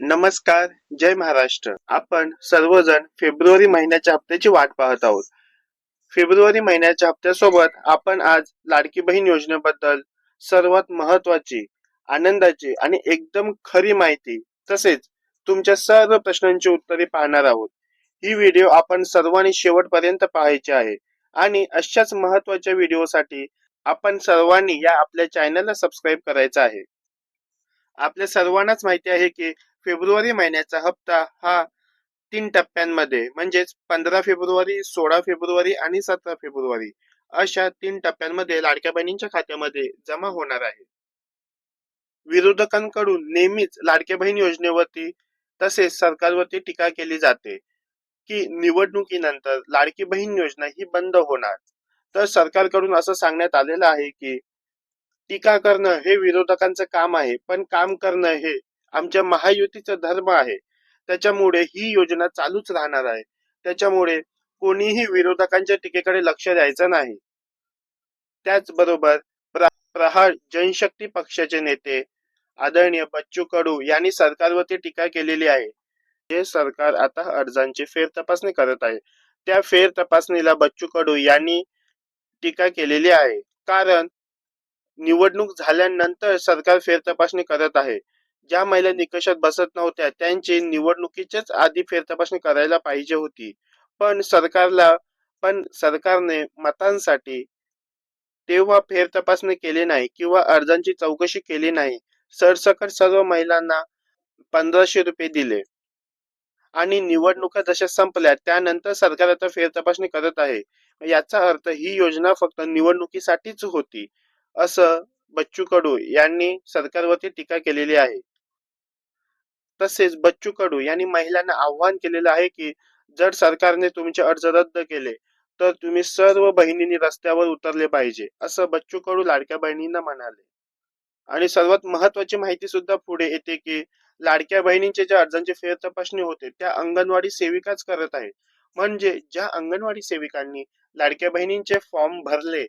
नमस्कार जय महाराष्ट्र. आपण सर्वजण फेब्रुवारी महिन्याच्या हप्त्याची वाट पाहत आहोत. फेब्रुवारी महिन्याच्या हप्त्यासोबत आपण आज लाडकी बहीण योजनेबद्दल सर्वात महत्वाची आनंदाची आणि एकदम खरी माहिती तसेच तुमच्या सर्व प्रश्नांची उत्तरे पाहणार आहोत. ही व्हिडिओ आपण सर्वांनी शेवटपर्यंत पाहायची आहे आणि अशाच महत्त्वाच्या व्हिडिओसाठी आपण सर्वांनी या आपल्या चॅनलला सबस्क्राईब करायचं आहे. आपल्या सर्वांनाच माहिती आहे की फेब्रुवारी महिन्याचा हप्ता हा तीन टप्प्यांमध्ये म्हणजेच पंधरा फेब्रुवारी सोळा फेब्रुवारी आणि सतरा फेब्रुवारी अशा तीन टप्प्यांमध्ये लाडक्या बहिणींच्या खात्यामध्ये जमा होणार आहे. विरोधकांकडून नेहमीच लाडक्या बहीण योजनेवरती तसेच सरकारवरती टीका केली जाते की निवडणुकीनंतर लाडकी बहीण योजना ही बंद होणार. तर सरकारकडून असं सांगण्यात आलेलं आहे की टीका करणं हे विरोधकांचं काम आहे पण काम करणं हे आमच्या महायुतीचा धर्म आहे. त्याच्यामुळे ही योजना चालूच राहणार आहे. त्याच्यामुळे कोणीही विरोधकांच्या टीकेकडे लक्ष द्यायचं नाही. त्याचबरोबर प्रहार जनशक्ती पक्षाचे नेते आदरणीय बच्चू कडू यांनी सरकारवरती टीका केलेली आहे. हे सरकार आता अर्जांची फेर तपासणी करत आहे. त्या फेर तपासणीला बच्चू कडू यांनी टीका केलेली आहे. कारण निवडणूक झाल्यानंतर सरकार फेर तपासणी करत आहे. ज्या महिला निकषात बसत नव्हत्या त्यांची निवडणुकीच्याच आधी फेरतपासणी करायला पाहिजे होती. पण सरकारला पण सरकारने मतांसाठी तेव्हा फेरतपासणी केली नाही किंवा अर्जांची चौकशी केली नाही. सरसकट सर्व महिलांना पंधराशे रुपये दिले. आणि निवडणुका जशा संपल्या त्यानंतर सरकार आता फेरतपासणी करत आहे. याचा अर्थ ही योजना फक्त निवडणुकीसाठीच होती असं बच्चू कडू यांनी सरकारवरती टीका केलेली आहे. तसेच बच्चू कडू यांनी महिलांना आव्हान केलेलं आहे की जर सरकारने तुमचे अर्ज रद्द केले तर तुम्ही सर्व बहिणींनी रस्त्यावर उतरले पाहिजे असं बच्चू कडू लाडक्या बहिणींना म्हणाले. आणि सर्वात महत्वाची माहिती सुद्धा पुढे येते की लाडक्या बहिणींचे ज्या अर्जांची फेर तपासणी होते त्या अंगणवाडी सेविकाच करत आहेत. म्हणजे ज्या अंगणवाडी सेविकांनी लाडक्या बहिणींचे फॉर्म भरले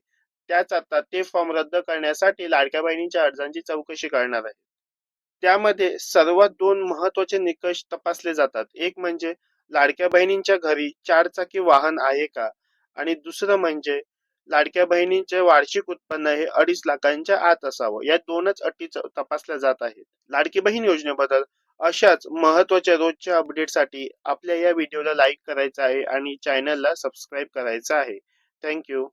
त्याच आता ते फॉर्म रद्द करण्यासाठी लाडक्या बहिणींच्या अर्जांची चौकशी करणार आहे त्यामध्ये सर्वात दोन महत्त्वाचे निकष तपासले जातात. एक म्हणजे लाडक्या बहिणींच्या घरी चारचाकी वाहन आहे का? आणि दुसरं म्हणजे लाडक्या बहिणींचे वार्षिक उत्पन्न हे अडीच लाखांच्या आत असावं. या दोनच अटी तपासल्या जात आहेत. लाडकी बहीण योजनेबद्दल अशाच महत्त्वाच्या रोजच्या अपडेटसाठी आपल्या या व्हिडिओला लाईक करायचं आहे आणि चॅनलला सबस्क्राईब करायचं आहे. थँक्यू